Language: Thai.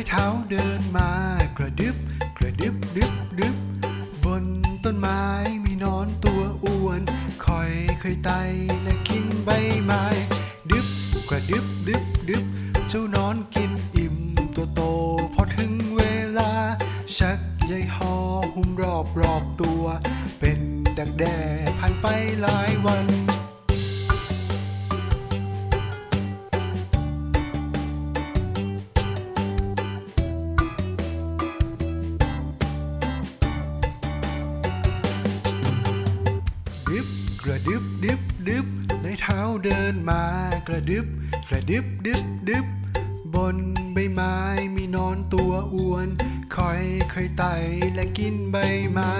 อยเท้าเดินมากระดึบกระดึบดึบดึบบนต้นไม้มีนอนตัวอ้วนคอยเคยไตและกินใบไม้ ดึบกระดึบดึบดึบเจ้านอนกินอิ่มตัวโตพอถึงเวลา ชักใยหอหุ้มรอบรอบตัว เป็นดักแด้ผ่านไปหลายวัน กระดึบดึบดึบในเท้าเดินมากระดึบกระดึบดึบดึบบนใบไม้มีนอนตัวอ้วนคอยคอยไต่และกินใบไม้